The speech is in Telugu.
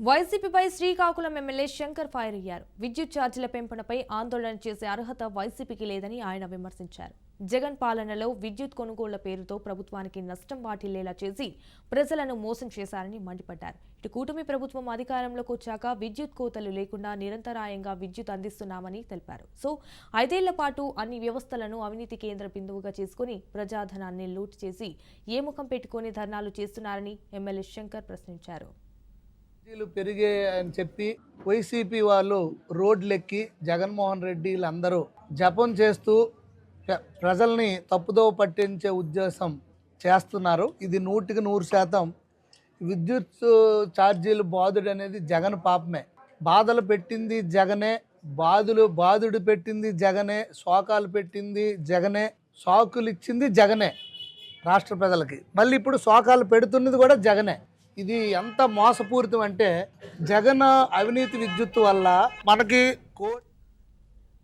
వైసీపీపై శ్రీకాకుళం ఎమ్మెల్యే శంకర్ ఫైర్ అయ్యారు. విద్యుత్ ఛార్జీల పెంపునపై ఆందోళన చేసే అర్హత వైసీపీకి లేదని ఆయన విమర్శించారు. జగన్ పాలనలో విద్యుత్ కొనుగోళ్ళ పేరుతో ప్రభుత్వానికి నష్టం వాటిల్లేలా చేసి ప్రజలను మోసం చేశారని మండిపడ్డారు. ఇటు కూటమి ప్రభుత్వం అధికారంలోకి వచ్చాక విద్యుత్ కోతలు లేకుండా నిరంతరాయంగా విద్యుత్ అందిస్తున్నామని తెలిపారు. సో ఐదేళ్ళ పాటు అన్ని వ్యవస్థలను అవినీతి కేంద్ర బిందువుగా చేసుకుని ప్రజాధనాన్ని లూట్ చేసి ఏ ముఖం పెట్టుకుని ధర్నాలు చేస్తున్నారని ఎమ్మెల్యే శంకర్ ప్రశ్నించారు. ఛార్జీలు పెరిగాయి అని చెప్పి వైసీపీ వాళ్ళు రోడ్లెక్కి జగన్మోహన్ రెడ్డి వీళ్ళందరూ జపం చేస్తూ ప్రజల్ని తప్పుదోవ పట్టించే ఉద్దేశం చేస్తున్నారు. ఇది నూటికి నూరు శాతం విద్యుత్ ఛార్జీలు బాధుడు అనేది జగన్ పాపమే. బాధలు పెట్టింది జగనే బాధులు బాధుడు పెట్టింది జగనే శోకాలు పెట్టింది జగనే సాకులు ఇచ్చింది జగనే రాష్ట్ర ప్రజలకి. మళ్ళీ ఇప్పుడు శోకాలు పెడుతున్నది కూడా జగనే. ఇది ఎంత మోసపూరితం అంటే జగన్ అవినీతి విద్యుత్ వల్ల మనకి కో